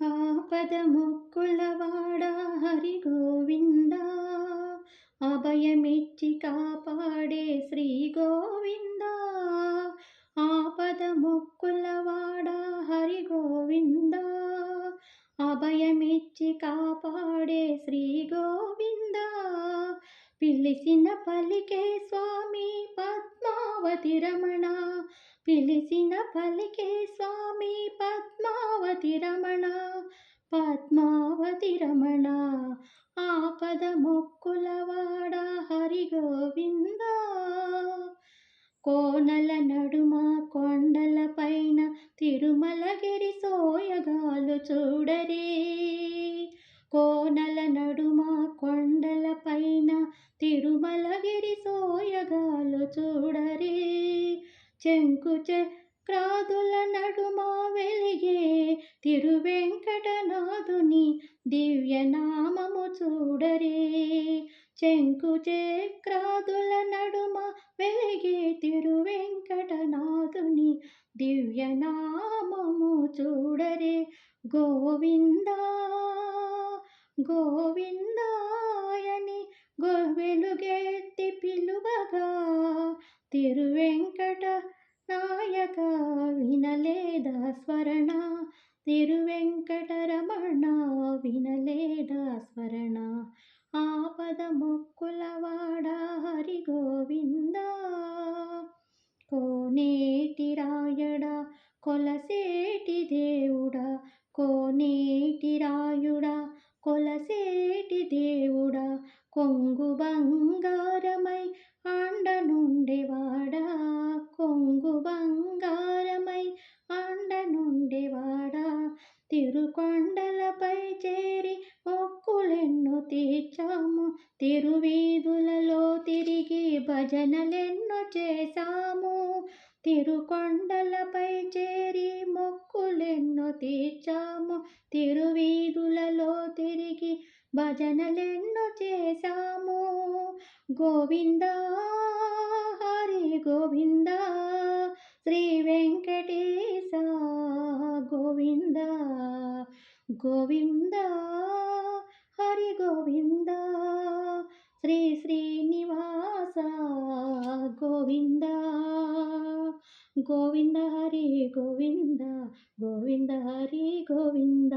ఆపద ముక్కులవాడ హరి గోవింద అభయమిచ్చి కాపాడే శ్రీ గోవింద ఆపద ముక్కులవాడ హరి గోవింద అభయమిచ్చి కాపాడే శ్రీ గోవింద పిలిసిన పలికే స్వామి పద్మావతి రమణ. పిలిచిన పలికే స్వామి పద్మావతి రమణ పద్మావతి రమణ ఆపద మొక్కులవాడ హరి గోవింద. కోనల నడుమ కొండల పైన తిరుమలగిరి సోయగాలు చూడరే. కోనల నడుమ కొండల పైన తిరుమలగిరి సోయగాలు చూడరే. చెంకు చక్రాదుల నడుమ వెలిగే తిరువెంకటనాథుని దివ్యనామము చూడరే. చెంకు చక్రాదుల నడుమ వెలిగే తిరువెంకటనాథుని దివ్యనామము చూడరే. గోవింద గోవిందాయని గో వెలుగెత్తి పిలువగా తిరువెంకట నాయక వినలేదా స్మరణ తిరువెంకటరమణ వినలేదా స్మరణ ఆపద మొక్కులవాడ హరి గోవింద కోనేటి రాయడా కొలసేటి దేవుడా? కోనేటి రాయుడా కొలసేటి దేవుడా? కొంగు బంగారమై తిరుకొండలపై చేరి మొక్కులెన్ను తీర్చాము. తిరువీధులలో తిరిగి భజనలెన్ను చేశాము. తిరుకొండలపై చేరి మొక్కులెన్ను తీర్చాము. తిరువీధులలో తిరిగి భజనలెన్ను చేశాము. గోవింద హరి గోవింద శ్రీ వెంకటేశ గోవిందా. గోవింద హరి గోవింద శ్రీ శ్రీనివాస గోవింద గోవింద హరి గోవింద గోవింద హరి గోవింద